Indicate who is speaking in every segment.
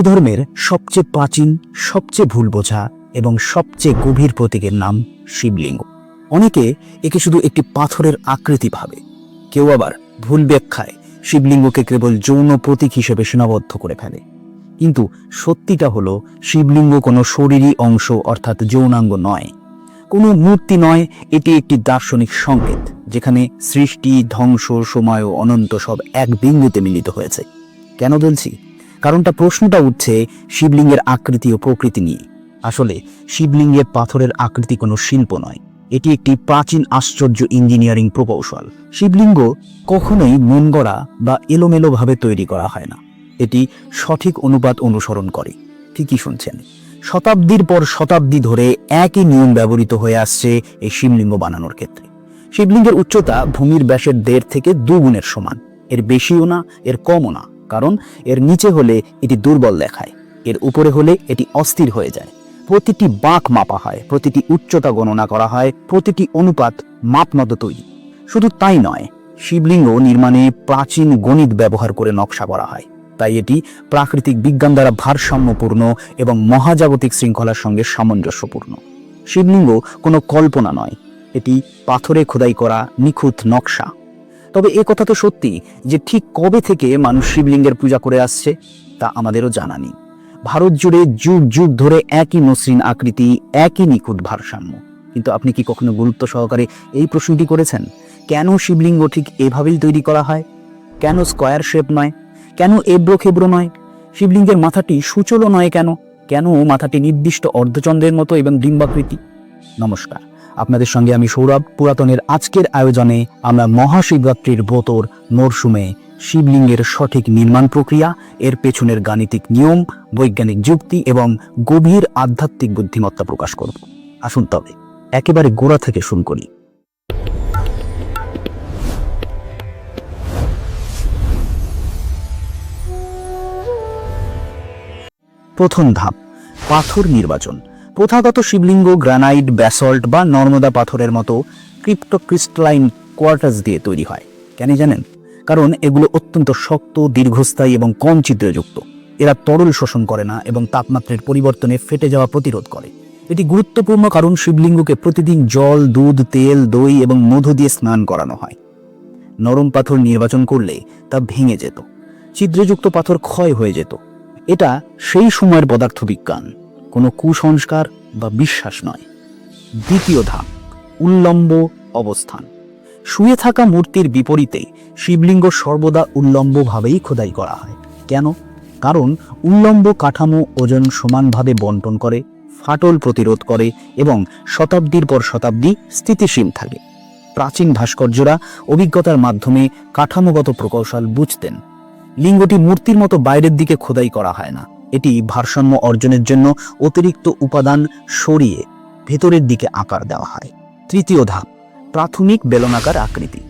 Speaker 1: হিন্দু ধর্মের সবচেয়ে প্রাচীন, সবচেয়ে ভুল বোঝা এবং সবচেয়ে গভীর প্রতীকের নাম শিবলিঙ্গ। অনেকে একে শুধু একটি পাথরের আকৃতি ভাবে। কেউ আবার ভুল ব্যাখ্যায় শিবলিঙ্গকে কেবল যৌন প্রতীক হিসেবে সীমাবদ্ধ করে ফেলে। কিন্তু সত্যিটা হলো, শিবলিঙ্গ কোনো শরীরী অংশ অর্থাৎ যৌনাঙ্গ নয়। কোনো মূর্তি নয়, এটি একটি দার্শনিক সংকেত, যেখানে সৃষ্টি, ধ্বংস, সময় ও অনন্ত সব এক বিন্দুতে মিলিত হয়েছে। কেন বলছি? কারণটা প্রশ্নটা উঠছে শিবলিঙ্গের আকৃতি ও প্রকৃতি নিয়ে। আসলে, শিবলিঙ্গের পাথরের আকৃতি কোনো শিল্প নয়। এটি একটি প্রাচীন আশ্চর্য ইঞ্জিনিয়ারিং প্রকৌশল। শিবলিঙ্গ কখনোই মন গড়া বা এলোমেলোভাবে তৈরি করা হয় না। এটি সঠিক অনুপাত অনুসরণ করে। ঠিকই শুনছেন। শতাব্দীর পর শতাব্দী ধরে একই নিয়ম ব্যবহৃত হয়ে আসছে এই শিবলিঙ্গ বানানোর ক্ষেত্রে। শিবলিঙ্গের উচ্চতা ভূমির ব্যাসের দেড় থেকে দুগুণের সমান। এর বেশিও না, এর কমও না। কারণ এর নিচে হলে এটি দুর্বল দেখায়। এর উপরে হলে এটি অস্থির হয়ে যায়। প্রতিটি বাঁক মাপা হয়, প্রতিটি উচ্চতা গণনা করা হয়, প্রতিটি অনুপাত মাপমতো তৈরি। শুধু তাই নয়, শিবলিঙ্গ নির্মাণে প্রাচীন গণিত ব্যবহার করে নকশা করা হয়। তাই এটি প্রাকৃতিক বিজ্ঞান দ্বারা ভারসাম্যপূর্ণ এবং মহাজাগতিক শৃঙ্খলার সঙ্গে সামঞ্জস্যপূর্ণ। শিবলিঙ্গ কোনো কল্পনা নয়, এটি পাথরে খোদাই করা নিখুঁত নকশা। তবে এ কথা তো সত্যি যে ঠিক কবে থেকে মানুষ শিবলিঙ্গের পূজা করে আসছে, তা আমাদেরও জানা নেই। ভারত জুড়ে যুগ যুগ ধরে একই মসৃণ আকৃতি, একই নিখুঁত ভারসাম্য। কিন্তু আপনি কি কখনো গুরুত্ব সহকারে এই প্রশ্নটি করেছেন? কেন শিবলিঙ্গ ঠিক এভাবেই তৈরি করা হয়? কেন স্কয়ার শেপ নয়? কেন এব্রো খেব্রো নয়? শিবলিঙ্গের মাথাটি সুচলও নয় কেন? কেন মাথাটি নির্দিষ্ট অর্ধচন্দ্রের মতো এবং ডিম্বাকৃতি? নমস্কার। আপনাদের সঙ্গে আমি সৌরভ। পুরাতনের আজকের আয়োজনে আমরা মহাশিবরাত্রির ব্রতর মরশুমে শিবলিঙ্গের সঠিক নির্মাণ প্রক্রিয়া, এর পেছনের গাণিতিক নিয়ম, বৈজ্ঞানিক যুক্তি এবং গভীর আধ্যাত্মিক বুদ্ধিমত্তা প্রকাশ করব। আসুন তবে, একেবারে গোড়া থেকে শুরু করি। প্রথম ধাপ, পাথর নির্বাচন। প্রথাগত শিবলিঙ্গ, গ্রানাইট, ব্যাসল্ট বা নর্মদা পাথরের মতো ক্রিপ্টোক্রিস্টালাইন কোয়ার্টার্স দিয়ে তৈরি হয়। কেন জানেন? কারণ এগুলো অত্যন্ত শক্ত, দীর্ঘস্থায়ী এবং কম ছিদ্রযুক্ত। এরা তরল শোষণ করে না এবং তাপমাত্রার পরিবর্তনে ফেটে যাওয়া প্রতিরোধ করে। এটি গুরুত্বপূর্ণ কারণ শিবলিঙ্গকে প্রতিদিন জল, দুধ, তেল, দই এবং মধু দিয়ে স্নান করানো হয়। নরম পাথর নির্বাচন করলে তা ভেঙে যেত। ছিদ্রযুক্ত পাথর ক্ষয় হয়ে যেত। এটা সেই সময়ের পদার্থবিজ্ঞান। কোনো কুসংস্কার বা বিশ্বাস নয়। দ্বিতীয় ধাপ, উল্লম্ব অবস্থান। শুয়ে থাকা মূর্তির বিপরীতে শিবলিঙ্গ সর্বদা উল্লম্বভাবেই খোদাই করা হয়। কেন? কারণ উল্লম্ব কাঠামো ওজন সমানভাবে বন্টন করে, ফাটল প্রতিরোধ করে এবং শতাব্দীর পর শতাব্দী স্থিতিশীল থাকে। প্রাচীন ভাস্কর্যরা অভিজ্ঞতার মাধ্যমে কাঠামোগত প্রকৌশল বুঝতেন। লিঙ্গটি মূর্তির মতো বাইরের দিকে খোদাই করা হয় না। এটি ভারসাম্য অর্জনের জন্য অতিরিক্ত উপাদান সরিয়ে ভেতরের দিকে আকার দেওয়া হয়। তৃতীয় ধাপ, প্রাথমিক বেলনাকার আকৃতি।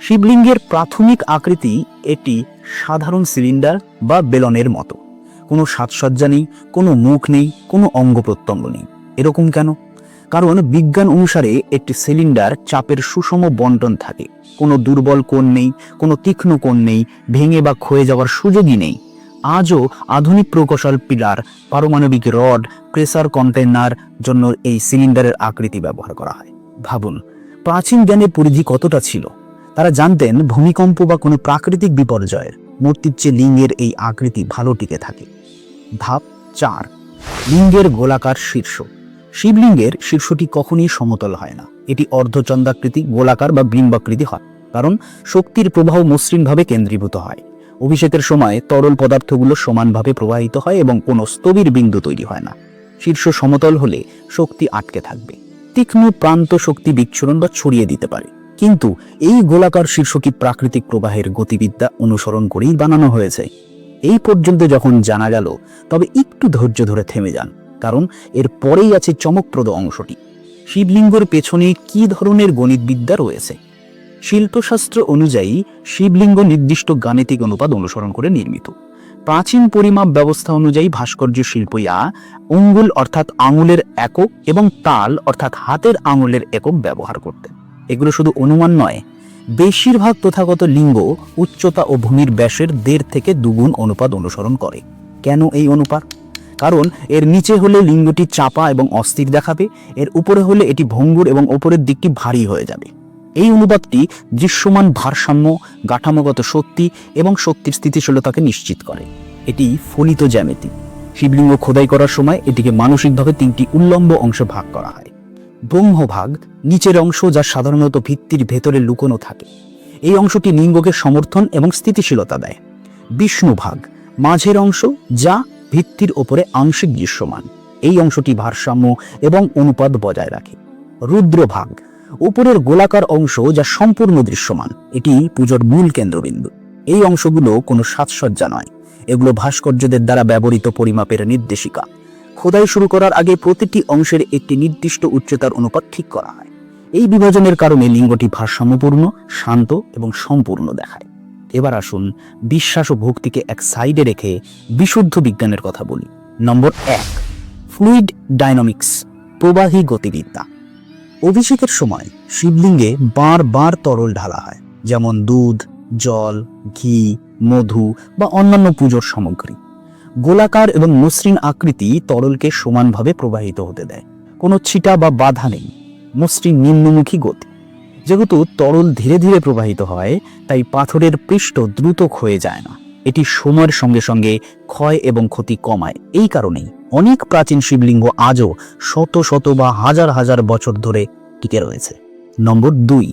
Speaker 1: শিবলিঙ্গের প্রাথমিক আকৃতি এটি সাধারণ সিলিন্ডার বা বেলনের মতো। কোনো সাজসজ্জা নেই, কোনো মুখ নেই, কোনো অঙ্গ প্রত্যঙ্গ নেই। এরকম কেন? কারণ বিজ্ঞান অনুসারে একটি সিলিন্ডার চাপের সুষম বন্টন থাকে। কোনো দুর্বল কোণ নেই, কোনো তীক্ষ্ণ কোণ নেই, ভেঙে বা ক্ষয়ে যাওয়ার সুযোগই নেই। আজও আধুনিক প্রকৌশল পিলার, পারমাণবিক রড, প্রেসার কন্টেনার জন্য এই সিলিন্ডারের আকৃতি ব্যবহার করা হয়। ভাবুন, প্রাচীন জ্ঞানের পরিধি কতটা ছিল? তারা জানতেন ভূমিকম্প বা কোনো প্রাকৃতিক বিপর্যয়ের। মূর্তির চেয়ে লিঙ্গের এই আকৃতি ভালো টিকে থাকে। ধাপ চার, লিঙ্গের গোলাকার শীর্ষ। শিবলিঙ্গের শীর্ষটি কখনই সমতল হয় না। এটি অর্ধচন্দ্রাকৃতি, গোলাকার বা বৃম্বাকৃতি হয়, কারণ শক্তির প্রবাহ মসৃণভাবে কেন্দ্রীভূত হয়। অভিষেকের সময় তরল পদার্থগুলো সমানভাবে প্রবাহিত হয় এবং কোনো স্থবির বিন্দু তৈরি হয় না। শীর্ষ সমতল হলে শক্তি আটকে থাকবে। তীক্ষ্ণ প্রান্ত শক্তি বিচ্ছুরণ বা ছড়িয়ে দিতে পারে। কিন্তু এই গোলাকার শীর্ষটি প্রাকৃতিক প্রবাহের গতিবিদ্যা অনুসরণ করেই বানানো হয়েছে। এই পর্যন্ত যখন জানা গেল, তবে একটু ধৈর্য ধরে থেমে যান, কারণ এর পরেই আছে চমকপ্রদ অংশটি। শিবলিঙ্গর পেছনে কি ধরনের গণিতবিদ্যা রয়েছে? শিল্পশাস্ত্র অনুযায়ী শিবলিঙ্গ নির্দিষ্ট গাণিতিক অনুপাত অনুসরণ করে নির্মিত। প্রাচীন পরিমাপ ব্যবস্থা অনুযায়ী ভাস্কর্য শিল্পীরা অঙ্গুল অর্থাৎ আঙুলের একক এবং তাল অর্থাৎ হাতের আঙুলের একক ব্যবহার করতেন এগুলো শুধু অনুমান নয়, বেশিরভাগ প্রথাগত লিঙ্গ উচ্চতা ও ভূমির ব্যাসের দেড় থেকে দুগুণ অনুপাত অনুসরণ করে। কেন এই অনুপাত? কারণ এর নিচে হলে লিঙ্গটি চাপা এবং অস্থির দেখাবে, এর উপরে হলে এটি ভঙ্গুর এবং ওপরের দিকটি ভারী হয়ে যাবে। এই অনুপাতটি দৃশ্যমান ভারসাম্য কাঠামোগত শক্তি এবং শক্তির স্থিতিশীলতাকে নিশ্চিত করে। এটি ফলিত জ্যামিতি। শিবলিঙ্গ খোদাই করার সময় এটিকে মানসিকভাবে তিনটি উল্লম্ব অংশে ভাগ করা হয়। ব্রহ্মভাগ নিচের অংশ যা সাধারণত ভিত্তির ভেতরে লুকোনো থাকে। এই অংশটি লিঙ্গকে সমর্থন এবং স্থিতিশীলতা দেয়। বিষ্ণুভাগ মাঝের অংশ যা ভিত্তির ওপরে আংশিক দৃশ্যমান। এই অংশটি ভারসাম্য এবং অনুপাত বজায় রাখে। রুদ্রভাগ উপরের গোলাকার অংশ যা সম্পূর্ণ দৃশ্যমান। এটি পুজোর মূল কেন্দ্রবিন্দু। এই অংশগুলো কোনো সাজসজ্জা নয়। এগুলো ভাস্কর্যদের দ্বারা ব্যবহৃত পরিমাপের নির্দেশিকা। খোদাই শুরু করার আগে প্রতিটি অংশের একটি নির্দিষ্ট উচ্চতার অনুপাত ঠিক করা হয়। এই বিভাজনের কারণে লিঙ্গটি ভারসাম্যপূর্ণ, শান্ত এবং সম্পূর্ণ দেখায়। এবার আসুন বিশ্বাস ও ভক্তিকে এক সাইডে রেখে বিশুদ্ধ বিজ্ঞানের কথা বলি। নম্বর এক, ফ্লুইড ডাইনামিক্স, প্রবাহী গতিবিদ্যা। অভিষেকের সময় শিবলিঙ্গে বার বার তরল ঢালা হয়, যেমন দুধ, জল, ঘি, মধু বা অন্যান্য পুজোর সামগ্রী। গোলাকার এবং মসৃণ আকৃতি তরলকে সমানভাবে প্রবাহিত হতে দেয়। কোনো ছিটা বা বাধা নেই, মসৃণ নিম্নমুখী গতি। যেহেতু তরল ধীরে ধীরে প্রবাহিত হয়, তাই পাথরের পৃষ্ঠ দ্রুত ক্ষয়ে যায় না। এটি সময়ের সঙ্গে সঙ্গে ক্ষয় এবং ক্ষতি কমায়। এই কারণেই অনেক প্রাচীন শিবলিঙ্গ আজও শত শত বা হাজার হাজার বছর ধরে টিকে রয়েছে। নম্বর দুই,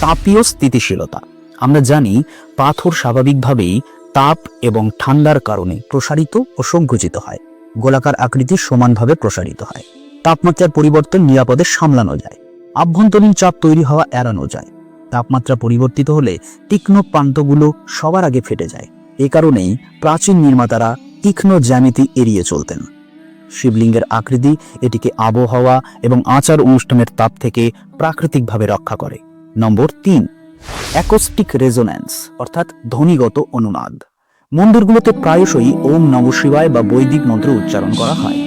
Speaker 1: তাপীয় স্থিতিশীলতা। আমরা জানি পাথর স্বাভাবিকভাবেই তাপ এবং ঠান্ডার কারণে প্রসারিত ও সংকুচিত হয়। গোলাকার আকৃতি সমানভাবে প্রসারিত হয়। তাপমাত্রার পরিবর্তন নিরাপদে সামলানো যায়। আভ্যন্তরীণ চাপ তৈরি হওয়া এড়ানো যায়। তাপমাত্রা পরিবর্তিত হলে তীক্ষ্ণ প্রান্তগুলো সবার আগে ফেটে যায়। এ কারণেই প্রাচীন নির্মাতারা তীক্ষ্ণ জ্যামিতি এড়িয়ে চলতেন। শিবলিঙ্গের আকৃতি এটিকে আবহাওয়া এবং আচার অনুষ্ঠানের তাপ থেকে প্রাকৃতিকভাবে রক্ষা করে। নম্বর তিন অ্যাকোস্টিক রেজোন্যান্স অর্থাৎ ধ্বনিগত অনুনাদ। মন্দিরগুলোতে প্রায়শই ওম নম শিবায় বা বৈদিক মন্ত্র উচ্চারণ করা হয়।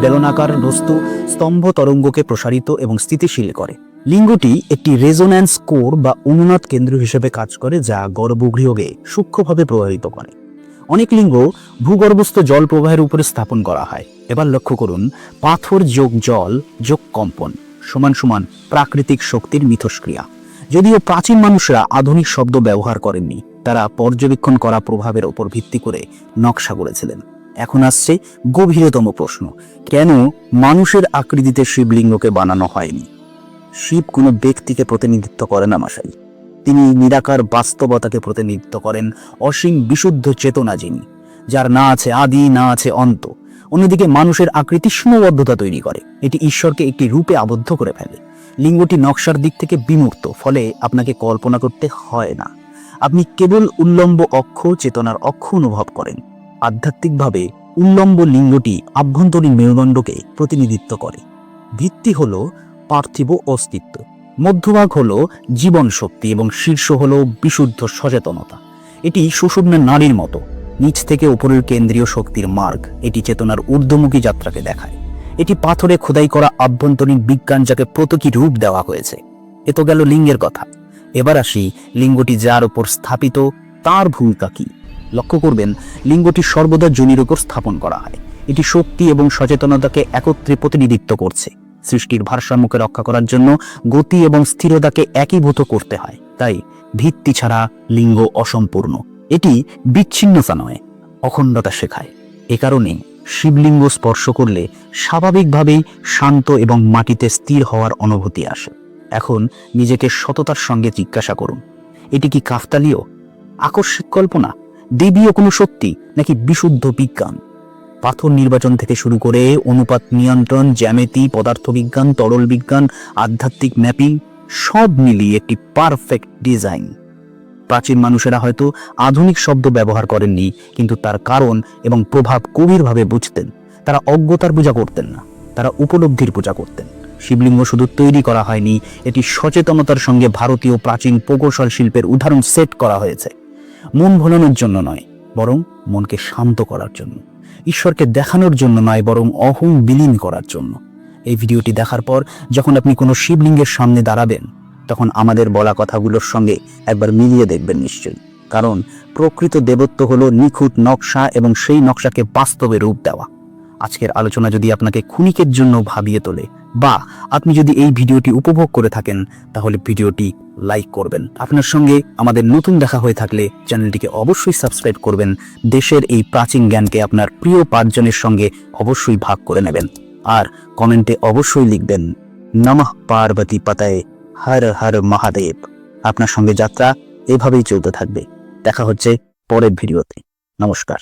Speaker 1: বেলনাকার বস্তু স্তম্ভ তরঙ্গকে প্রসারিত এবং স্থিতিশীল করে। লিঙ্গটি একটি রেজোন্যান্স কোর বা অনুনাদ কেন্দ্র হিসেবে কাজ করে যা গর্ভগৃহকে সূক্ষ্মভাবে প্রভাবিত করে। অনেক লিঙ্গ ভূগর্ভস্থ জল প্রবাহের উপরে স্থাপন করা হয়। এবার লক্ষ্য করুন, পাথর যোগ জল যোগ কম্পন সমান সমান প্রাকৃতিক শক্তির মিথস্ক্রিয়া। যদিও প্রাচীন মানুষরা আধুনিক শব্দ ব্যবহার করেননি, তারা পর্যবেক্ষণ করা প্রভাবের ওপর ভিত্তি করে নকশা করেছিলেন। এখন আসছে গভীরতম প্রশ্ন, কেন মানুষের আকৃতিতে শিবলিঙ্গকে বানানো হয়নি? শিব কোনো ব্যক্তিকে প্রতিনিধিত্ব করে না মাসাই তিনি নিরাকার বাস্তবতাকে প্রতিনিধিত্ব করেন, অসীম বিশুদ্ধ চেতনা যিনি, যার না আছে আদি, না আছে অন্ত। অন্যদিকে মানুষের আকৃতি সীমাবদ্ধতা তৈরি করে। এটি ঈশ্বরকে একটি রূপে আবদ্ধ করে ফেলে। লিঙ্গটি নকশার দিক থেকে বিমূর্ত, ফলে আপনাকে কল্পনা করতে হয় না। আপনি কেবল উল্লম্ব অক্ষ, চেতনার অক্ষ অনুভব করেন। আধ্যাত্মিকভাবে উল্লম্ব লিঙ্গটি আভ্যন্তরীণ মেরুদণ্ডকে প্রতিনিধিত্ব করে। ভিত্তি হল পার্থিব অস্তিত্ব। মধ্যভাগ হল জীবন শক্তি এবং শীর্ষ হল বিশুদ্ধ সচেতনতা। এটি সুষুম্ন নারীর মতো, নিচ থেকে উপরের কেন্দ্রীয় শক্তির মার্গ। এটি চেতনার ঊর্ধ্বমুখী যাত্রাকে দেখায়। এটি পাথরে খোদাই করা আভ্যন্তরীণ বিজ্ঞান যাকে প্রতীকী রূপ দেওয়া হয়েছে। এ তো গেল লিঙ্গের কথা। এবার আসি লিঙ্গটি যার উপর স্থাপিত, তার ভূমিকা কি? লক্ষ্য করবেন, লিঙ্গটি সর্বদা জনির উপর স্থাপন করা হয়। এটি শক্তি এবং সচেতনতাকে একত্রে প্রতিনিধিত্ব করছে। সৃষ্টির ভারসাম্যকে রক্ষা করার জন্য গতি এবং স্থিরতাকে একীভূত করতে হয়। তাই ভিত্তি ছাড়া লিঙ্গ অসম্পূর্ণ। এটি বিচ্ছিন্নতা নয়, অখণ্ডতা শেখায়। এ কারণে শিবলিঙ্গ স্পর্শ করলে স্বাভাবিকভাবেই শান্ত এবং মাটিতে স্থির হওয়ার অনুভূতি আসে। এখন নিজেকে সততার সঙ্গে জিজ্ঞাসা করুন, এটি কি কাফতালীয়, আকস্মিক কল্পনা, দেবীয় কোনো শক্তি, নাকি বিশুদ্ধ বিজ্ঞান? পাথর নির্বাচন থেকে শুরু করে অনুপাত নিয়ন্ত্রণ, জ্যামিতি, পদার্থবিজ্ঞান, তরল বিজ্ঞান, আধ্যাত্মিক ম্যাপিং, সব মিলিয়ে একটি পারফেক্ট ডিজাইন প্রাচীন মানুষেরা হয়তো আধুনিক শব্দ ব্যবহার করেননি, কিন্তু তার কারণ এবং প্রভাব গভীরভাবে বুঝতেন। তারা অজ্ঞতার পূজা করতেন না, তারা উপলব্ধির পূজা করতেন। শিবলিঙ্গ শুধু তৈরি করা হয়নি, এটি সচেতনতার সঙ্গে ভারতীয় প্রাচীন প্রকৌশল শিল্পের উদাহরণ সেট করা হয়েছে। মন ভোলানোর জন্য নয়, বরং মনকে শান্ত করার জন্য। ঈশ্বরকে দেখানোর জন্য নয়, বরং অহং বিলীন করার জন্য। এই ভিডিওটি দেখার পর যখন আপনি কোনো শিবলিঙ্গের সামনে দাঁড়াবেন, তখন আমাদের বলা কথাগুলোর সঙ্গে একবার মিলিয়ে দেখবেন নিশ্চয়ই। কারণ প্রকৃত দেবত্ব হলো নিখুঁত নকশা এবং সেই নকশাকে বাস্তবে রূপ দেওয়া। আজকের আলোচনা যদি আপনাকে ক্ষণিকের জন্য ভাবিয়ে তোলে বা আপনি যদি এই ভিডিওটি উপভোগ করে থাকেন, তাহলে ভিডিওটি লাইক করবেন। আপনার সঙ্গে আমাদের নতুন দেখা হয়ে থাকলে চ্যানেলটিকে অবশ্যই সাবস্ক্রাইব করবেন। দেশের এই প্রাচীন জ্ঞানকে আপনার প্রিয় পাঁচজনের সঙ্গে অবশ্যই ভাগ করে নেবেন। আর কমেন্টে অবশ্যই লিখবেন, নমঃ পার্বতী পাতায়, হর হর মহাদেব। আপনার সঙ্গে যাত্রা এভাবেই চলতে থাকবে। দেখা হচ্ছে পরের ভিডিওতে। নমস্কার।